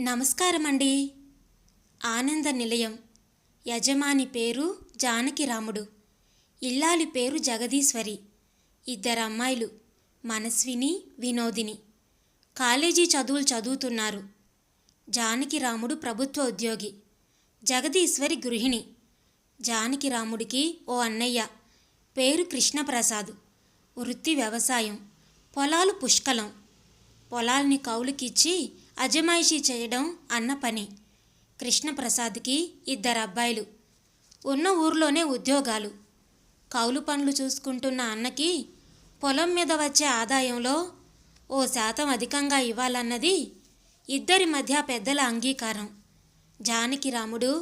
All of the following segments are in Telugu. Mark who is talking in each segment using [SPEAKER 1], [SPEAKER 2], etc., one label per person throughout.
[SPEAKER 1] నమస్కారం అండి ఆనంద నిలయం. యజమాని పేరు జానకిరాముడు ఇల్లాలి పేరు జగదీశ్వరి. ఇద్దరు అమ్మాయిలు మనస్విని వినోదిని. కాలేజీ చదువులు చదువుతున్నారు. జానకిరాముడు ప్రభుత్వ ఉద్యోగి. జగదీశ్వరి గృహిణి. జానకిరాముడికి ఓ అన్నయ్య. పేరు కృష్ణప్రసాద్. వృత్తి వ్యవసాయం. పొలాలు పుష్కలం. పొలాల్ని కౌలుకిచ్చి అజమాయిషీ చేయడం అన్న పని. కృష్ణప్రసాద్కి ఇద్దరు అబ్బాయిలు. ఉన్న ఊర్లోనే ఉద్యోగాలు. కౌలు పనులు చూసుకుంటున్న అన్నకి పొలం మీద వచ్చే ఆదాయంలో ఓ శాతం అధికంగా ఇవ్వాలన్నది ఇద్దరి మధ్య పెద్దల అంగీకారం. జానకి రాముడు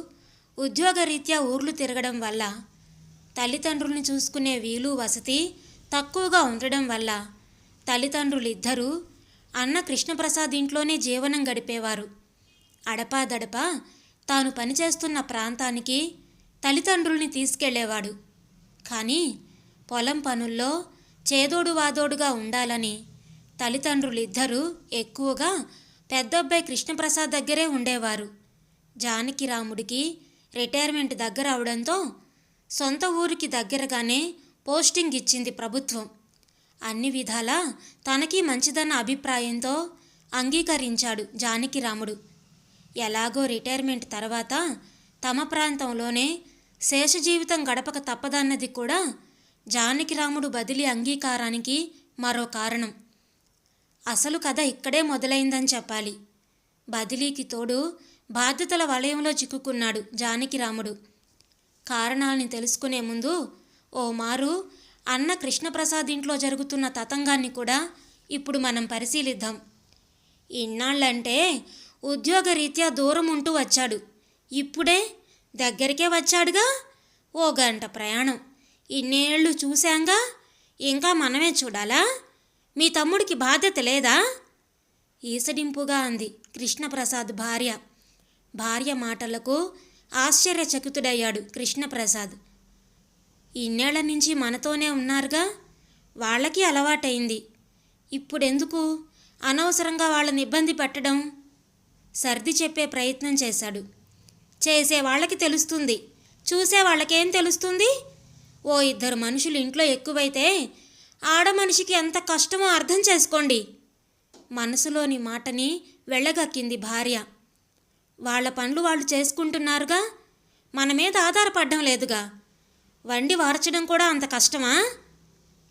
[SPEAKER 1] ఉద్యోగరీత్యా ఊర్లు తిరగడం వల్ల తల్లిదండ్రుల్ని చూసుకునే వీలు వసతి తక్కువగా ఉండడం వల్ల తల్లిదండ్రులిద్దరూ అన్న కృష్ణప్రసాద్ ఇంట్లోనే జీవనం గడిపేవారు. అడపాదడపా తాను పనిచేస్తున్న ప్రాంతానికి తల్లిదండ్రుల్ని తీసుకెళ్ళేవాడు. కానీ పొలం పనుల్లో చేదోడు వాదోడుగా ఉండాలని తల్లిదండ్రులిద్దరూ ఎక్కువగా పెద్దబ్బాయి కృష్ణప్రసాద్ దగ్గరే ఉండేవారు. జానకిరాముడికి రిటైర్మెంట్ దగ్గర అవడంతో సొంత ఊరికి దగ్గరగానే పోస్టింగ్ ఇచ్చింది ప్రభుత్వం. అన్ని విధాలా తనకి మంచిదన్న అభిప్రాయంతో అంగీకరించాడు జానకిరాముడు ఎలాగో రిటైర్మెంట్ తర్వాత తమ ప్రాంతంలోనే శేష జీవితం గడపక తప్పదన్నది కూడా జానకిరాముడు బదిలీ అంగీకారానికి మరో కారణం. అసలు కథ ఇక్కడే మొదలైందని చెప్పాలి. బదిలీకి తోడు బాధ్యతల వలయంలో చిక్కుకున్నాడు జానకిరాముడు కారణాలని తెలుసుకునే ముందు ఓ మారు అన్న కృష్ణప్రసాద్ ఇంట్లో జరుగుతున్న తతంగాన్ని కూడా ఇప్పుడు మనం పరిశీలిద్దాం. ఇన్నాళ్ళంటే ఉద్యోగరీత్యా దూరం ఉంటూ వచ్చాడు. ఇప్పుడే దగ్గరికే వచ్చాడుగా ఓ గంట ప్రయాణం. ఇన్నేళ్ళు చూశాంగా ఇంకా మనమే చూడాలా? మీ తమ్ముడికి బాధ్యత లేదా? ఈసడింపుగా అంది కృష్ణప్రసాద్ భార్య. భార్య మాటలకు ఆశ్చర్యచకితుడయ్యాడు కృష్ణప్రసాద్. ఇన్నేళ్ళ నుంచి మనతోనే ఉన్నారుగా? వాళ్ళకి అలవాటైంది. ఇప్పుడెందుకు? అనవసరంగా వాళ్ళని ఇబ్బంది పెట్టడం? సర్ది చెప్పే ప్రయత్నం చేశాడు. చేసే వాళ్ళకి తెలుస్తుంది. చూసే వాళ్ళకేం తెలుస్తుంది? ఓ ఇద్దరు మనుషులు ఇంట్లో ఎక్కువైతే ఆడ మనిషికి ఎంత కష్టమో అర్థం చేసుకోండి. మనసులోని మాటని వెళ్ళగక్కింది భార్య. వాళ్ళ పనులు వాళ్ళు చేసుకుంటున్నారుగా? మన మీద ఆధారపడడం లేదుగా? వండి వార్చడం కూడా అంత కష్టమా?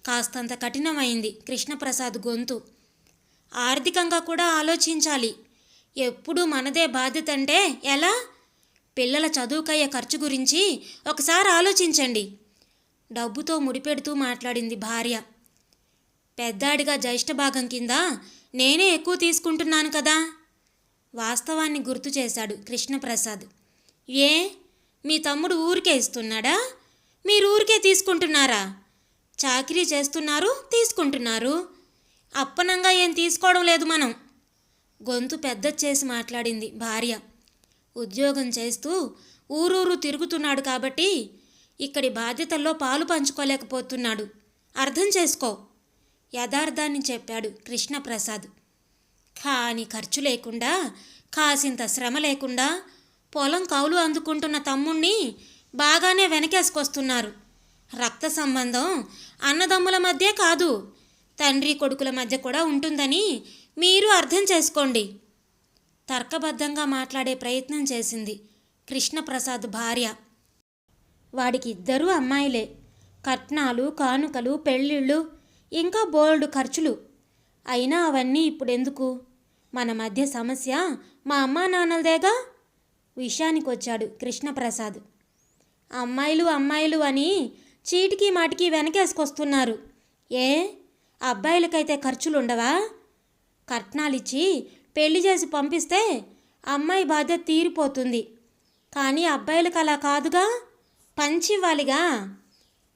[SPEAKER 1] కాస్తంత కఠినమైంది కృష్ణప్రసాద్ గొంతు. ఆర్థికంగా కూడా ఆలోచించాలి. ఎప్పుడూ మనదే బాధ్యత అంటే ఎలా? పిల్లల చదువుకయ్యే ఖర్చు గురించి ఒకసారి ఆలోచించండి. డబ్బుతో ముడిపెడుతూ మాట్లాడింది భార్య. పెద్దాడిగా జ్యేష్ఠ భాగం కింద నేనే ఎక్కువ తీసుకుంటున్నాను కదా? వాస్తవాన్ని గుర్తు చేశాడు కృష్ణప్రసాద్. ఏ? మీ తమ్ముడు ఊరికే ఇస్తున్నాడా? మీరు ఊరికే తీసుకుంటున్నారా? చాకరీ చేస్తున్నారు తీసుకుంటున్నారు. అప్పనంగా ఏం తీసుకోవడం లేదు మనం. గొంతు పెద్ద చేసి మాట్లాడింది భార్య. ఉద్యోగం చేస్తూ ఊరూరు తిరుగుతున్నాడు కాబట్టి ఇక్కడి బాధ్యతల్లో పాలు పంచుకోలేకపోతున్నాడు. అర్థం చేసుకో యథార్థాన్ని చెప్పాడు కృష్ణప్రసాద్. కాని ఖర్చు లేకుండా కాసింత శ్రమ లేకుండా పొలం కౌలు అందుకుంటున్న తమ్ముణ్ణి బాగానే వెనకేసుకొస్తున్నారు. రక్త సంబంధం అన్నదమ్ముల మధ్య కాదు. తండ్రి కొడుకుల మధ్య కూడా ఉంటుందని మీరు అర్థం చేసుకోండి. తర్కబద్ధంగా మాట్లాడే ప్రయత్నం చేసింది కృష్ణప్రసాద్ భార్య. వాడికి ఇద్దరూ అమ్మాయిలే. కట్నాలు కానుకలు పెళ్ళిళ్ళు ఇంకా బోల్డు ఖర్చులు. అయినా అవన్నీ ఇప్పుడెందుకు? మన మధ్య సమస్య మా అమ్మా నాన్నలదేగా? విషయానికి వచ్చాడు కృష్ణప్రసాద్. అమ్మాయిలు అమ్మాయిలు అని చీటికి మాటికి వెనకేసుకొస్తున్నారు. ఏ? అబ్బాయిలకైతే ఖర్చులుండవా? కట్నాలిచ్చి పెళ్ళి చేసి పంపిస్తే అమ్మాయి బాధ్యత తీరిపోతుంది. కానీ అబ్బాయిలకు అలా కాదుగా? పంచివ్వాలిగా?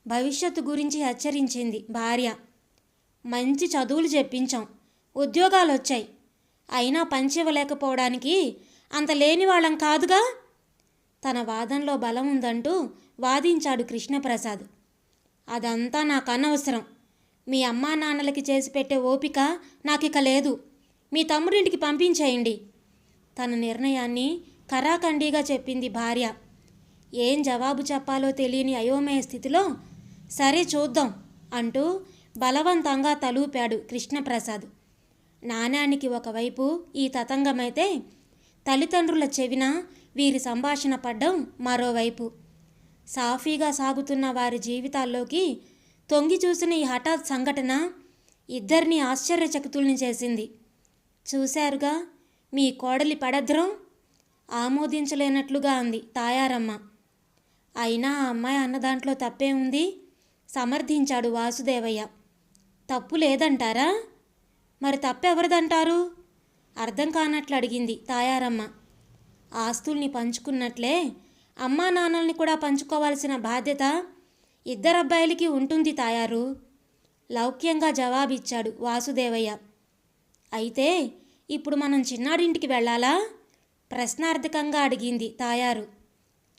[SPEAKER 1] భవిష్యత్తు గురించి హెచ్చరించింది భార్య. మంచి చదువులు చెప్పించాం. ఉద్యోగాలు వచ్చాయి అయినా పంచివ్వలేకపోవడానికి అంత లేని వాళ్ళం కాదుగా? తన వాదనలో బలం ఉందంటూ వాదించాడు కృష్ణప్రసాద్. అదంతా నాకు అనవసరం మీ అమ్మా నాన్నలకి చేసి పెట్టే ఓపిక నాకిక లేదు. మీ తమ్ముడింటికి పంపించేయండి. తన నిర్ణయాన్ని కరాఖండిగా చెప్పింది భార్య. ఏం జవాబు చెప్పాలో తెలియని అయోమయ స్థితిలో సరే చూద్దాం అంటూ బలవంతంగా తలూపాడు కృష్ణప్రసాద్. నాణ్యానికి ఒకవైపు ఈ తతంగమైతే తల్లిదండ్రుల చెవిన వీరి సంభాషణ పడ్డం మరోవైపు. సాఫీగా సాగుతున్న వారి జీవితాల్లోకి తొంగి చూసిన ఈ హఠాత్ సంఘటన ఇద్దరిని ఆశ్చర్యచకితుల్ని చేసింది. చూశారుగా మీ కోడలి పడద్రం ఆమోదించలేనట్లుగా అంది తాయారమ్మ. అయినా ఆ అమ్మాయి అన్న దాంట్లో తప్పే ఉంది సమర్థించాడు వాసుదేవయ్య. తప్పు లేదంటారా? మరి తప్పెవరిదంటారు? అర్థం కానట్లు అడిగింది తాయారమ్మ. ఆస్తుల్ని పంచుకున్నట్లే అమ్మా నాన్నల్ని కూడా పంచుకోవాల్సిన బాధ్యత ఇద్దరబ్బాయిలకి ఉంటుంది తాయారు. లౌక్యంగా జవాబిచ్చాడు వాసుదేవయ్య. అయితే ఇప్పుడు మనం చిన్నాడింటికి వెళ్ళాలా? ప్రశ్నార్థకంగా అడిగింది తాయారు.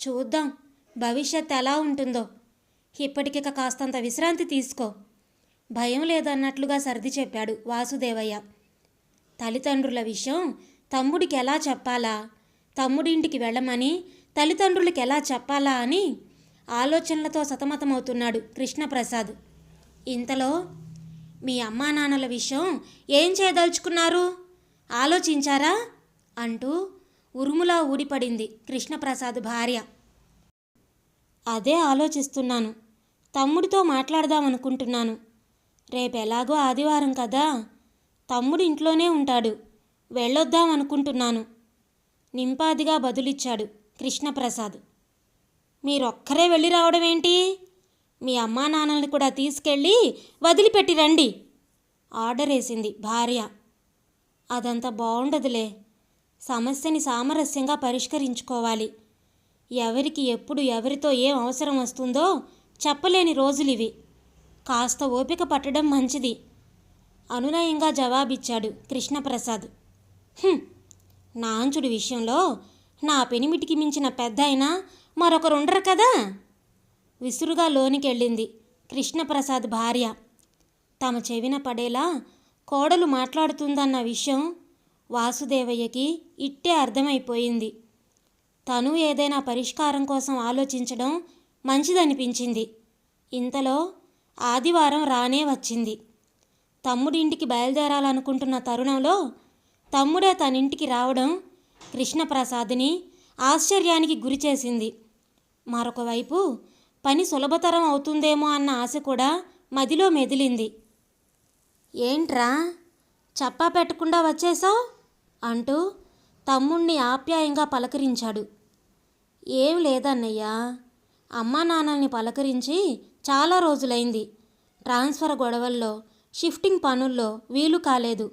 [SPEAKER 1] చూద్దాం భవిష్యత్ ఎలా ఉంటుందో. ఇప్పటికిక కాస్తంత విశ్రాంతి తీసుకో. భయం లేదన్నట్లుగా సర్ది చెప్పాడు వాసుదేవయ్య. తల్లిదండ్రుల విషయం తమ్ముడికి ఎలా చెప్పాలా? తమ్ముడింటికి వెళ్ళమని తల్లిదండ్రులకి ఎలా చెప్పాలా అని ఆలోచనలతో సతమతమవుతున్నాడు కృష్ణప్రసాద్. ఇంతలో మీ అమ్మా నాన్నల విషయం ఏం చేయదలుచుకున్నారు? ఆలోచించారా? అంటూ ఉరుములా ఊడిపడింది కృష్ణప్రసాద్ భార్య. అదే ఆలోచిస్తున్నాను. తమ్ముడితో మాట్లాడదామనుకుంటున్నాను. రేపెలాగో ఆదివారం కదా. తమ్ముడు ఇంట్లోనే ఉంటాడు. వెళ్ళొద్దాం అనుకుంటున్నాను నింపాదిగా బదులిచ్చాడు కృష్ణప్రసాద్. మీరొక్కరే వెళ్ళి రావడం ఏంటి? మీ అమ్మా నాన్నల్ని కూడా తీసుకెళ్ళి వదిలిపెట్టి రండి. ఆర్డర్ వేసింది భార్య. అదంతా బాగుండదులే సమస్యని సామరస్యంగా పరిష్కరించుకోవాలి. ఎవరికి ఎప్పుడు ఎవరితో ఏం అవసరం వస్తుందో చెప్పలేని రోజులివి. కాస్త ఓపిక పట్టడం మంచిది. అనునయంగా జవాబిచ్చాడు కృష్ణప్రసాద్. నాంచుడి విషయంలో నా పెనిమిటికి మించిన పెద్ద అయినా మరొకరుండరు కదా? విసురుగా లోనికెళ్ళింది కృష్ణప్రసాద్ భార్య. తమ చెవిన పడేలా కోడలు మాట్లాడుతుందన్న విషయం వాసుదేవయ్యకి ఇట్టే అర్థమైపోయింది. తను ఏదైనా పరిష్కారం కోసం ఆలోచించడం మంచిదనిపించింది. ఇంతలో ఆదివారం రానే వచ్చింది. తమ్ముడింటికి బయలుదేరాలనుకుంటున్న తరుణంలో తమ్ముడే తన ఇంటికి రావడం కృష్ణప్రసాద్ని ఆశ్చర్యానికి గురిచేసింది మరొక వైపు పని సులభతరం అవుతుందేమో అన్న ఆశ కూడా మదిలో మెదిలింది. ఏంట్రా? చప్పా పెట్టకుండా వచ్చేసావు అంటూ తమ్ముణ్ణి ఆప్యాయంగా పలకరించాడు. ఏం లేదన్నయ్యా. అమ్మా నాన్నల్ని పలకరించి చాలా రోజులైంది. ట్రాన్స్ఫర్ గొడవల్లో షిఫ్టింగ్ పనుల్లో వీలు కాలేదు.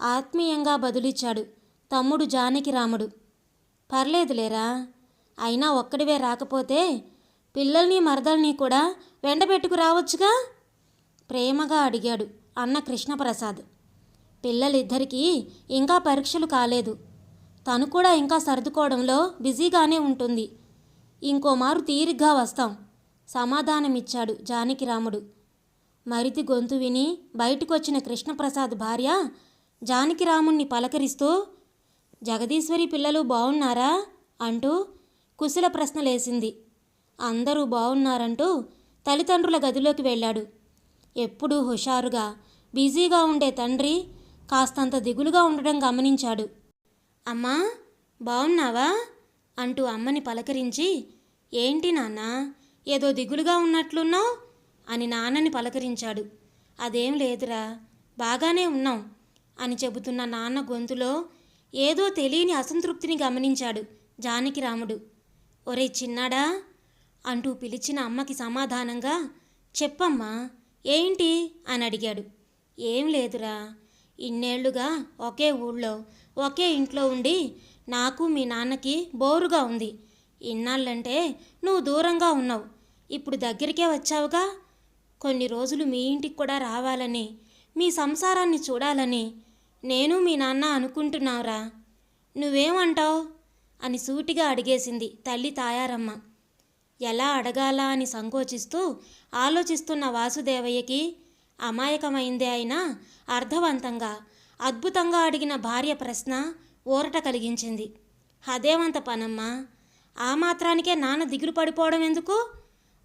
[SPEAKER 1] ఆత్మీయంగా బదులిచ్చాడు. తమ్ముడు జానకి రాముడు. పర్లేదులేరా అయినా ఒక్కడివే రాకపోతే పిల్లల్ని మరదల్ని కూడా వెంటబెట్టుకు రావచ్చుగా? ప్రేమగా అడిగాడు అన్న కృష్ణప్రసాద్. పిల్లలిద్దరికీ ఇంకా పరీక్షలు కాలేదు. తను కూడా ఇంకా సర్దుకోవడంలో బిజీగానే ఉంటుంది. ఇంకో మారు తీరిగ్గా వస్తాం సమాధానమిచ్చాడు జానకిరాముడు మరిది గొంతు విని బయటకొచ్చిన కృష్ణప్రసాద్ భార్య జానకిరాముణ్ణి పలకరిస్తూ జగదీశ్వరి పిల్లలు బాగున్నారా అంటూ కుశల ప్రశ్నలేసింది. అందరూ బాగున్నారంటూ తల్లిదండ్రుల గదిలోకి వెళ్ళాడు. ఎప్పుడూ హుషారుగా బిజీగా ఉండే తండ్రి కాస్తంత దిగులుగా ఉండడం గమనించాడు. అమ్మా బాగున్నావా అంటూ అమ్మని పలకరించి ఏంటి నాన్న ఏదో దిగులుగా ఉన్నట్లున్నావు? అని నాన్నని పలకరించాడు. అదేం లేదురా బాగానే ఉన్నాం. అని చెబుతున్న నాన్న గొంతులో ఏదో తెలియని అసంతృప్తిని గమనించాడు జానకిరాముడు ఒరే చిన్నాడా! అంటూ పిలిచిన అమ్మకి సమాధానంగా చెప్పమ్మా ఏంటి? అని అడిగాడు. ఏం లేదురా. ఇన్నేళ్ళుగా ఒకే ఊళ్ళో ఒకే ఇంట్లో ఉండి నాకు మీ నాన్నకి బోరుగా ఉంది. ఇన్నాళ్ళంటే నువ్వు దూరంగా ఉన్నావు. ఇప్పుడు దగ్గరికే వచ్చావుగా? కొన్ని రోజులు మీ ఇంటికి కూడా రావాలని మీ సంసారాన్ని చూడాలని నేను మీ నాన్న అనుకుంటున్నావురా. నువ్వేమంటావు? అని సూటిగా అడిగేసింది తల్లి తాయారమ్మ. ఎలా అడగాలా అని సంకోచిస్తూ ఆలోచిస్తున్న వాసుదేవయ్యకి అమాయకమైందే అయినా అర్థవంతంగా అద్భుతంగా అడిగిన భార్య ప్రశ్న ఊరట కలిగించింది. అదేమంత పనమ్మా? ఆ మాత్రానికే నాన్న దిగులు పడిపోవడం ఎందుకు?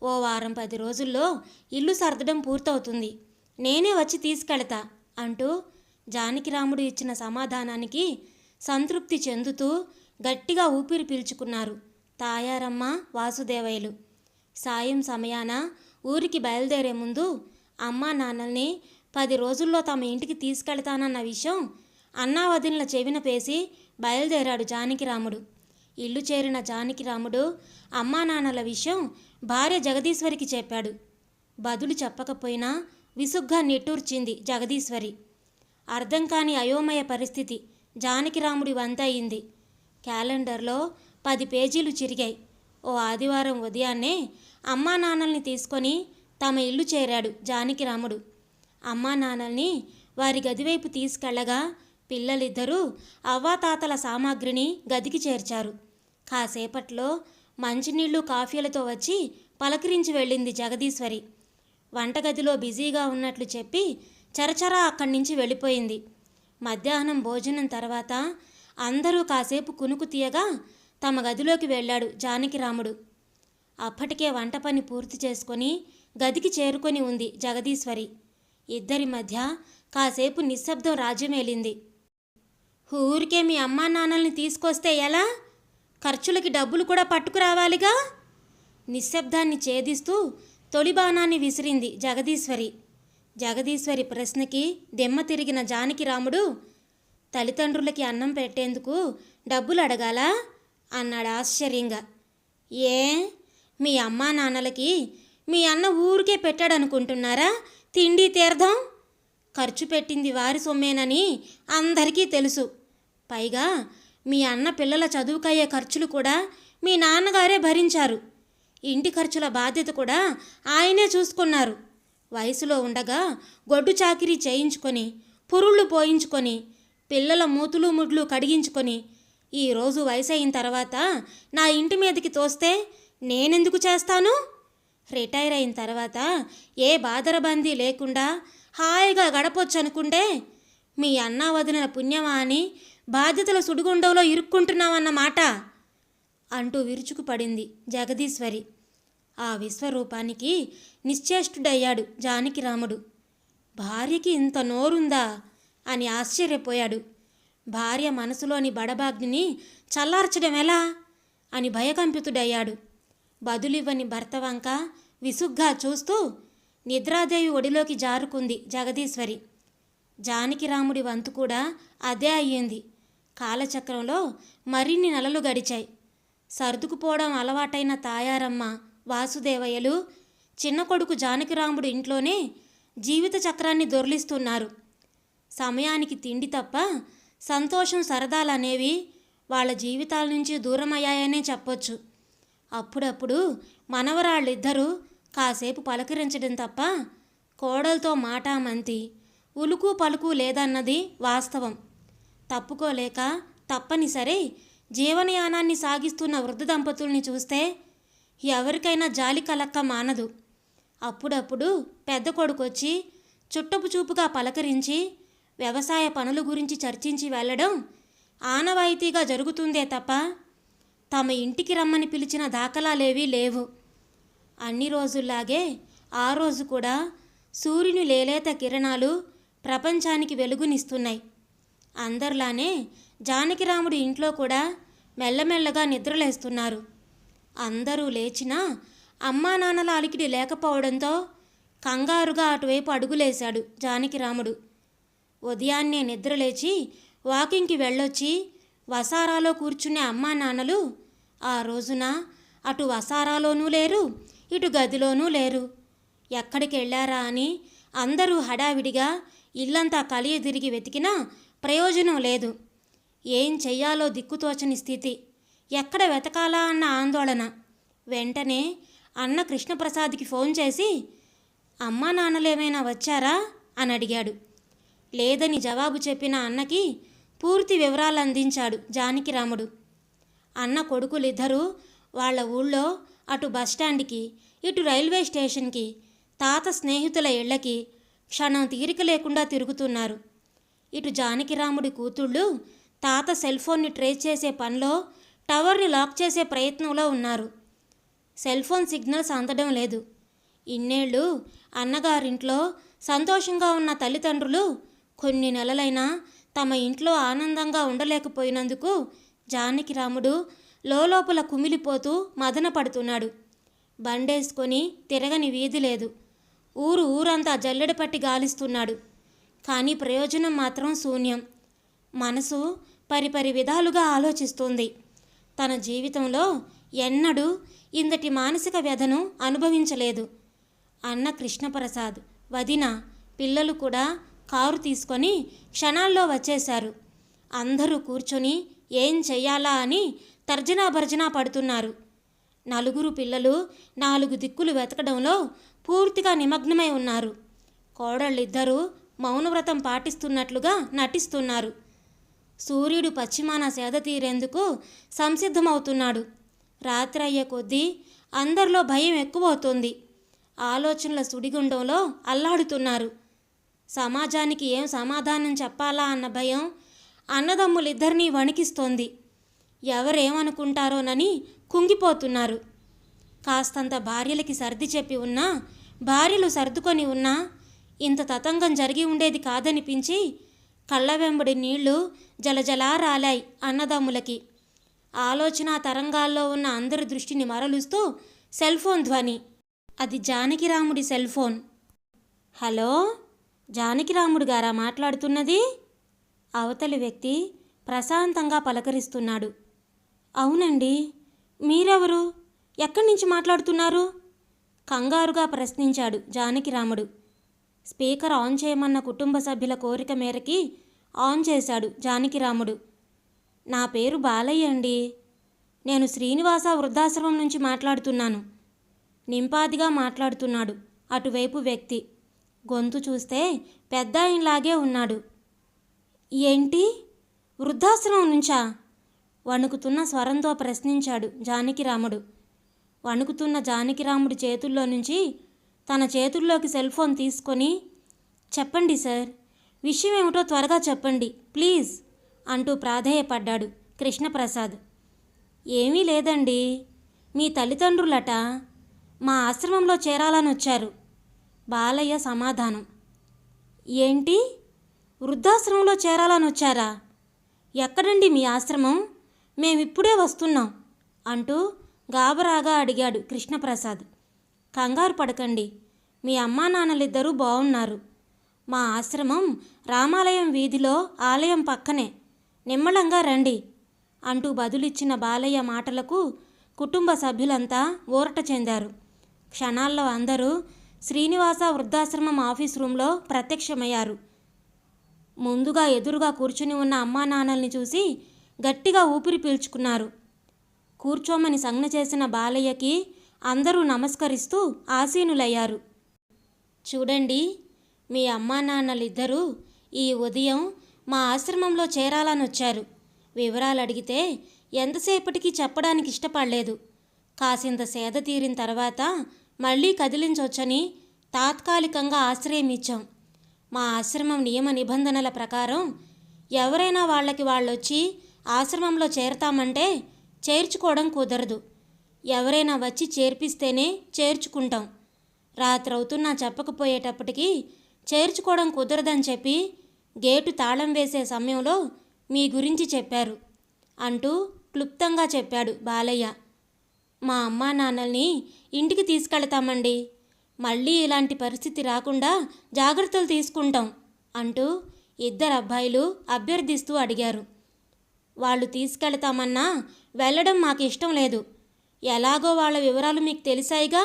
[SPEAKER 1] ఓ వారం పది రోజుల్లో ఇల్లు సర్దడం పూర్తవుతుంది. నేనే వచ్చి తీసుకెళతా అంటూ జానకిరాముడు ఇచ్చిన సమాధానానికి సంతృప్తి చెందుతూ గట్టిగా ఊపిరి పీల్చుకున్నారు తాయారమ్మ వాసుదేవయ్యలు. సాయం సమయాన ఊరికి బయలుదేరే ముందు అమ్మా నాన్నల్ని పది రోజుల్లో తమ ఇంటికి తీసుకెళ్తానన్న విషయం అన్నావదినల చెవిన పేసి బయలుదేరాడు జానకిరాముడు ఇల్లు చేరిన జానకిరాముడు అమ్మా నాన్నల విషయం భార్య జగదీశ్వరికి చెప్పాడు. బదులు చెప్పకపోయినా విసుగ్గా నిట్టూర్చింది జగదీశ్వరి. అర్థం కాని అయోమయ పరిస్థితి జానకిరాముడి వంతయింది క్యాలెండర్లో పది పేజీలు చిరిగాయి. ఓ ఆదివారం ఉదయాన్నే అమ్మా నాన్నల్ని తీసుకొని తమ ఇల్లు చేరాడు జానకిరాముడు అమ్మా నాన్నల్ని వారి గదివైపు తీసుకెళ్ళగా పిల్లలిద్దరూ అవ్వాతాతల సామాగ్రిని గదికి చేర్చారు. కాసేపట్లో మంచినీళ్ళు కాఫీలతో వచ్చి పలకరించి వెళ్ళింది జగదీశ్వరి. వంటగదిలో బిజీగా ఉన్నట్లు చెప్పి చరచరా అక్కడి నుంచి వెళ్ళిపోయింది. మధ్యాహ్నం భోజనం తర్వాత అందరూ కాసేపు కునుకు తీయగా తమ గదిలోకి వెళ్ళాడు జానకిరాముడు అప్పటికే వంట పని పూర్తి చేసుకొని గదికి చేరుకొని ఉంది జగదీశ్వరి. ఇద్దరి మధ్య కాసేపు నిశ్శబ్దం రాజ్యమేలింది. ఊరికే మీ అమ్మా నాన్నల్ని తీసుకొస్తే ఎలా? ఖర్చులకి డబ్బులు కూడా పట్టుకురావాలిగా? నిశ్శబ్దాన్ని ఛేదిస్తూ తొలి బాణాన్ని విసిరింది జగదీశ్వరి. జగదీశ్వరి ప్రశ్నకి దిమ్మ తిరిగిన జానకిరాముడు తల్లిదండ్రులకి అన్నం పెట్టేందుకు డబ్బులు అడగాలా? అన్నాడు ఆశ్చర్యంగా. ఏ? మీ అమ్మా నాన్నలకి మీ అన్న ఊరికే పెట్టాడనుకుంటున్నారా? తిండి తీర్థం? ఖర్చు పెట్టింది వారి సొమ్మేనని అందరికీ తెలుసు. పైగా మీ అన్న పిల్లల చదువుకయ్యే ఖర్చులు కూడా మీ నాన్నగారే భరించారు. ఇంటి ఖర్చుల బాధ్యత కూడా ఆయనే చూసుకున్నారు. వయసులో ఉండగా గొడ్డు చాకిరీ చేయించుకొని పురుళ్ళు పోయించుకొని పిల్లల మూతులు ముడ్లు కడిగించుకొని ఈరోజు వయసు అయిన తర్వాత నా ఇంటి మీదకి తోస్తే నేనెందుకు చేస్తాను? రిటైర్ అయిన తర్వాత ఏ బాదరబందీ లేకుండా హాయిగా గడపొచ్చు అనుకుంటే మీ అన్నా వదిన పుణ్యమా అని బాధ్యతల సుడిగుండంలో ఇరుక్కుంటున్నామన్నమాట అంటూ విరుచుకుపడింది జగదీశ్వరి. ఆ విశ్వరూపానికి నిశ్చేష్టుడయ్యాడు జానకిరాముడు భార్యకి ఇంత నోరుందా? అని ఆశ్చర్యపోయాడు. భార్య మనసులోని బడబాగ్ని చల్లార్చడం ఎలా? అని భయకంపితుడయ్యాడు. బదులివ్వని భర్త వంక విసుగ్గా చూస్తూ నిద్రాదేవి ఒడిలోకి జారుకుంది జగదీశ్వరి. జానకిరాముడి వంతు కూడా అదే అయ్యింది. కాలచక్రంలో మరిన్ని నెలలు గడిచాయి. సర్దుకుపోవడం అలవాటైన తాయారమ్మ వాసుదేవయ్యలు చిన్న కొడుకు జానకిరాముడు ఇంట్లోనే జీవిత చక్రాన్ని దొర్లిస్తున్నారు. సమయానికి తిండి తప్ప సంతోషం సరదాలు అనేవి వాళ్ళ జీవితాల నుంచి దూరమయ్యాయనే చెప్పొచ్చు. అప్పుడప్పుడు మనవరాళ్ళిద్దరూ కాసేపు పలకరించడం తప్ప కోడలతో మాటామంతి ఉలుకు పలుకు లేదన్నది వాస్తవం. తప్పుకోలేక తప్పనిసరి జీవనయానాన్ని సాగిస్తున్న వృద్ధ దంపతుల్ని చూస్తే ఎవరికైనా జాలి కలక్క మానదు. అప్పుడప్పుడు పెద్ద కొడుకొచ్చి చుట్టపు చూపుగా పలకరించి వ్యవసాయ పనుల గురించి చర్చించి వెళ్ళడం ఆనవాయితీగా జరుగుతుందే తప్ప తమ ఇంటికి రమ్మని పిలిచిన దాఖలాలేవీ లేవు. అన్ని రోజుల్లాగే ఆ రోజు కూడా సూర్యుని లేలేత కిరణాలు ప్రపంచానికి వెలుగునిస్తున్నాయి. అందరిలానే జానకిరాముడి ఇంట్లో కూడా మెల్లమెల్లగా నిద్రలేస్తున్నారు. అందరూ లేచినా అమ్మా నాన్నల అలికిడి లేకపోవడంతో కంగారుగా అటువైపు అడుగులేశాడు జానకిరాముడు. ఉదయాన్నే నిద్రలేచి వాకింగ్కి వెళ్ళొచ్చి వసారాలో కూర్చునే అమ్మా నాన్నలు ఆ రోజున అటు వసారాలోనూ లేరు ఇటు గదిలోనూ లేరు. ఎక్కడికి వెళ్ళారా? అని అందరూ హడావిడిగా ఇల్లంతా కలియ తిరిగి వెతికినా ప్రయోజనం లేదు. ఏం చెయ్యాలో దిక్కుతోచని స్థితి. ఎక్కడ వెతకాలా అన్న ఆందోళన. వెంటనే అన్న కృష్ణప్రసాద్కి ఫోన్ చేసి అమ్మా నాన్నలేమైనా వచ్చారా? అని అడిగాడు. లేదని జవాబు చెప్పిన అన్నకి పూర్తి వివరాలు అందించాడు జానకిరాముడు. అన్న కొడుకులిద్దరూ వాళ్ళ ఊళ్ళో అటు బస్టాండ్కి ఇటు రైల్వే స్టేషన్కి తాత స్నేహితుల ఇళ్ళకి క్షణం తీరిక లేకుండా తిరుగుతున్నారు. ఇటు జానకిరాముడి కూతుళ్ళు తాత సెల్ ఫోన్ని ట్రేస్ చేసే పనిలో టవర్ని లాక్ చేసే ప్రయత్నంలో ఉన్నారు. సెల్ ఫోన్ సిగ్నల్స్ అందడం లేదు. ఇన్నేళ్ళు అన్నగారింట్లో సంతోషంగా ఉన్న తల్లిదండ్రులు కొన్ని నెలలైనా తమ ఇంట్లో ఆనందంగా ఉండలేకపోయినందుకు జానకిరాముడు లోపల కుమిలిపోతూ మదన పడుతున్నాడు. బండేసుకొని తిరగని వీధి లేదు. ఊరు ఊరంతా జల్లెడ పట్టి గాలిస్తున్నాడు. కానీ ప్రయోజనం మాత్రం శూన్యం. మనసు పరిపరి విధాలుగా ఆలోచిస్తుంది. తన జీవితంలో ఎన్నడూ ఇంతటి మానసిక వ్యధను అనుభవించలేదు. అన్న కృష్ణప్రసాద్ వదిన పిల్లలు కూడా కారు తీసుకొని క్షణాల్లో వచ్చేశారు. అందరూ కూర్చొని ఏం చెయ్యాలా అని తర్జనా భర్జనా పడుతున్నారు. నలుగురు పిల్లలు నాలుగు దిక్కులు వెతకడంలో పూర్తిగా నిమగ్నమై ఉన్నారు. కోడళ్ళిద్దరూ మౌనవ్రతం పాటిస్తున్నట్లుగా నటిస్తున్నారు. సూర్యుడు పశ్చిమాన సేద తీరేందుకు సంసిద్ధమవుతున్నాడు. రాత్రి అయ్యే కొద్దీ అందరిలో భయం ఎక్కువవుతుంది. ఆలోచనల సుడిగుండంలో అల్లాడుతున్నారు. సమాజానికి ఏం సమాధానం చెప్పాలా అన్న భయం అన్నదమ్ములిద్దరినీ వణికిస్తోంది. ఎవరేమనుకుంటారోనని కుంగిపోతున్నారు. కాస్తంత భార్యలకి సర్ది చెప్పి ఉన్నా భార్యలు సర్దుకొని ఉన్నా ఇంత తతంగం జరిగి ఉండేది కాదనిపించి కళ్ళ వెంబడి నీళ్ళు జలజలా రాలాయి అన్నదమ్ములకి. ఆలోచన తరంగాల్లో ఉన్న అందరి దృష్టిని మరలుస్తూ సెల్ ఫోన్ ధ్వని. అది జానకిరాముడి సెల్ ఫోన్. హలో? జానకిరాముడు గారా మాట్లాడుతున్నది? అవతలి వ్యక్తి ప్రశాంతంగా పలకరిస్తున్నాడు. అవునండి. మీరెవరు? ఎక్కడి నుంచి మాట్లాడుతున్నారు? కంగారుగా ప్రశ్నించాడు జానకిరాముడు స్పీకర్ ఆన్ చేయమన్న కుటుంబ సభ్యుల కోరిక మేరకి ఆన్ చేశాడు జానకిరాముడు. నా పేరు బాలయ్య అండి. నేను శ్రీనివాస వృద్ధాశ్రమం నుంచి మాట్లాడుతున్నాను. నింపాదిగా మాట్లాడుతున్నాడు అటువైపు వ్యక్తి. గొంతు చూస్తే పెద్ద ఆయనలాగే ఉన్నాడు. ఏంటి? వృద్ధాశ్రమం నుంచా? వణుకుతున్న స్వరంతో ప్రశ్నించాడు జానకిరాముడు. వణుకుతున్న జానకిరాముడి చేతుల్లో నుంచి తన చేతుల్లోకి సెల్ ఫోన్ తీసుకొని చెప్పండి సార్. విషయం ఏమిటో త్వరగా చెప్పండి ప్లీజ్ అంటూ ప్రాధేయపడ్డాడు కృష్ణప్రసాద్. ఏమీ లేదండి మీ తల్లిదండ్రులట మా ఆశ్రమంలో చేరాలని వచ్చారు బాలయ్య సమాధానం. ఏంటి? వృద్ధాశ్రమంలో చేరాలని వచ్చారా ఎక్కడండి మీ ఆశ్రమం? మేమిప్పుడే వస్తున్నాం అంటూ గాబరాగా అడిగాడు కృష్ణప్రసాద్. కంగారు పడకండి మీ అమ్మా నాన్నలిద్దరూ బాగున్నారు మా ఆశ్రమం రామాలయం వీధిలో ఆలయం పక్కనే. నిమ్మళంగా రండి అంటూ బదులిచ్చిన బాలయ్య మాటలకు కుటుంబ సభ్యులంతా ఊరట చెందారు. క్షణాల్లో అందరూ శ్రీనివాస వృద్ధాశ్రమం ఆఫీస్ రూంలో ప్రత్యక్షమయ్యారు. ముందుగా ఎదురుగా కూర్చుని ఉన్న అమ్మా నాన్నల్ని చూసి గట్టిగా ఊపిరి పీల్చుకున్నారు. కూర్చోమని సంజ్ఞ చేసిన బాలయ్యకి అందరూ నమస్కరిస్తూ ఆసీనులయ్యారు. చూడండి మీ అమ్మా నాన్నలిద్దరూ ఈ ఉదయం మా ఆశ్రమంలో చేరాలని వచ్చారు వివరాలు అడిగితే ఎంతసేపటికి చెప్పడానికి ఇష్టపడలేదు. కాసింత సేద తీరిన తర్వాత మళ్ళీ కదిలించవచ్చని తాత్కాలికంగా ఆశ్రయం ఇచ్చాం. మా ఆశ్రమం నియమ నిబంధనల ప్రకారం ఎవరైనా వాళ్ళకి వాళ్ళొచ్చి ఆశ్రమంలో చేరతామంటే చేర్చుకోవడం కుదరదు. ఎవరైనా వచ్చి చేర్పిస్తేనే చేర్చుకుంటాం. రాత్రవుతున్నా చెప్పకపోయేటప్పటికి చేర్చుకోవడం కుదరదని చెప్పి గేటు తాళం వేసే సమయంలో మీ గురించి చెప్పారు అంటూ క్లుప్తంగా చెప్పాడు బాలయ్య. మా అమ్మా నాన్నల్ని ఇంటికి తీసుకెళ్తామండి. మళ్ళీ ఇలాంటి పరిస్థితి రాకుండా జాగ్రత్తలు తీసుకుంటాం అంటూ ఇద్దరు అబ్బాయిలు అభ్యర్థిస్తూ అడిగారు. వాళ్ళు తీసుకెళ్తామన్నా వెళ్ళడం మాకు ఇష్టం లేదు. ఎలాగో వాళ్ళ వివరాలు మీకు తెలిసాయిగా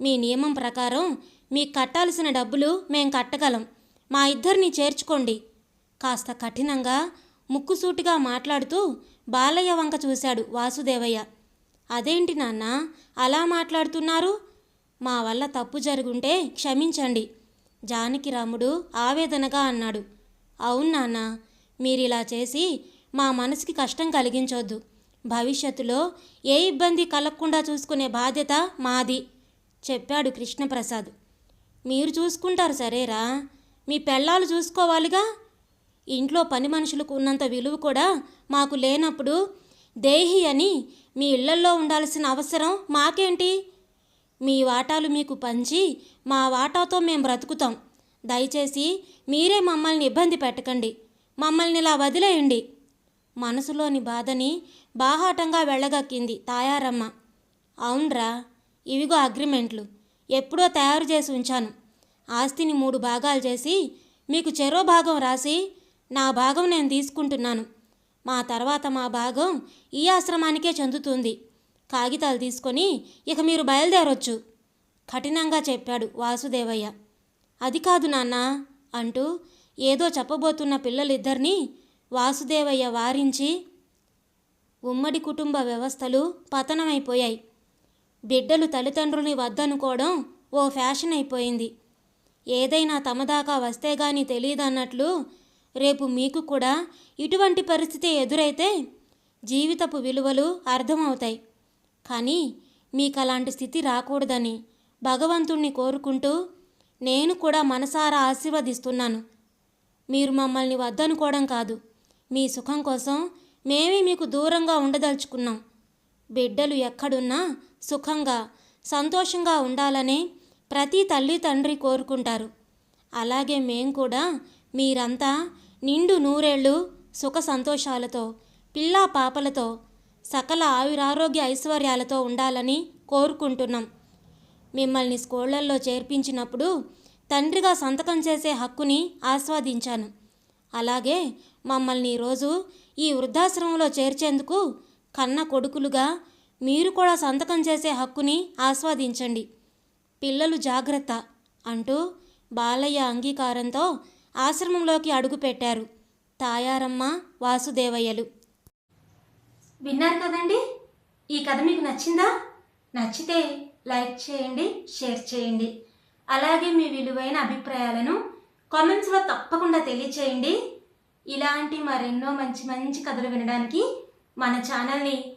[SPEAKER 1] మీ నియమం ప్రకారం మీకు కట్టాల్సిన డబ్బులు మేం కట్టగలం. మా ఇద్దరిని చేర్చుకోండి. కాస్త కఠినంగా ముక్కుసూటిగా మాట్లాడుతూ బాలయ్య వంక చూశాడు వాసుదేవయ్య. అదేంటి నాన్న అలా మాట్లాడుతున్నారు? మా వల్ల తప్పు జరుగుంటే క్షమించండి. జానకిరాముడు ఆవేదనగా అన్నాడు. అవును నాన్న మీరిలా చేసి మా మనసుకి కష్టం కలిగించొద్దు. భవిష్యత్తులో ఏ ఇబ్బంది కలగకుండా చూసుకునే బాధ్యత మాది చెప్పాడు కృష్ణప్రసాద్. మీరు చూసుకుంటారు సరేరా. మీ పెళ్ళాలు చూసుకోవాలిగా. ఇంట్లో పని మనుషులకు ఉన్నంత విలువ కూడా మాకు లేనప్పుడు దేహి అని మీ ఇళ్ళల్లో ఉండాల్సిన అవసరం మాకేంటి? మీ వాటాలు మీకు పంచి మా వాటాతో మేము బ్రతుకుతాం. దయచేసి మీరే మమ్మల్ని ఇబ్బంది పెట్టకండి. మమ్మల్ని ఇలా వదిలేయండి. మనసులోని బాధని బాహాటంగా వెళ్ళగక్కింది తాయారమ్మ. అవునరా ఇవిగో అగ్రిమెంట్లు. ఎప్పుడో తయారు చేసి ఉంచాను. ఆస్తిని మూడు భాగాలు చేసి మీకు చెరో భాగం రాసి నా భాగం నేను తీసుకుంటున్నాను. మా తర్వాత మా భాగం ఈ ఆశ్రమానికే చెందుతుంది. కాగితాలు తీసుకొని ఇక మీరు బయలుదేరొచ్చు కఠినంగా చెప్పాడు వాసుదేవయ్య. అది కాదు నాన్న అంటూ ఏదో చెప్పబోతున్న పిల్లలిద్దరినీ వాసుదేవయ్య వారించి ఉమ్మడి కుటుంబ వ్యవస్థలు పతనమైపోయాయి. బిడ్డలు తల్లిదండ్రుల్ని వద్దనుకోవడం ఓ ఫ్యాషన్ అయిపోయింది. ఏదైనా తమదాకా వస్తే గాని తెలియదన్నట్లు రేపు మీకు కూడా ఇటువంటి పరిస్థితి ఎదురైతే జీవితపు విలువలు అర్థమవుతాయి. కానీ మీకు అలాంటి స్థితి రాకూడదని భగవంతుణ్ణి కోరుకుంటూ నేను కూడా మనసారా ఆశీర్వదిస్తున్నాను. మీరు మమ్మల్ని వద్దనుకోవడం కాదు మీ సుఖం కోసం మేమే మీకు దూరంగా ఉండదలుచుకున్నాం. బిడ్డలు ఎక్కడున్నా సుఖంగా సంతోషంగా ఉండాలని ప్రతి తల్లి తండ్రి కోరుకుంటారు. అలాగే మేం కూడా మీరంతా నిండు నూరేళ్ళు సుఖ సంతోషాలతో పిల్లా పాపలతో సకల ఆయురారోగ్య ఐశ్వర్యాలతో ఉండాలని కోరుకుంటున్నాం. మిమ్మల్ని స్కూళ్ళల్లో చేర్పించినప్పుడు తండ్రిగా సంతకం చేసే హక్కుని ఆస్వాదించాను. అలాగే మమ్మల్ని ఈరోజు ఈ వృద్ధాశ్రమంలో చేర్చేందుకు కన్న కొడుకులుగా మీరు కూడా సంతకం చేసే హక్కుని ఆస్వాదించండి. పిల్లలు జాగ్రత్త అంటూ బాలయ్య అంగీకారంతో ఆశ్రమంలోకి అడుగుపెట్టారు తాయారమ్మ వాసుదేవయ్యలు. విన్నారు కదండి? ఈ కథ మీకు నచ్చిందా? నచ్చితే లైక్ చేయండి షేర్ చేయండి. అలాగే మీ విలువైన అభిప్రాయాలను కామెంట్స్లో తప్పకుండా తెలియచేయండి. ఇలాంటి మరెన్నో మంచి మంచి కథలు వినడానికి మన ఛానల్ని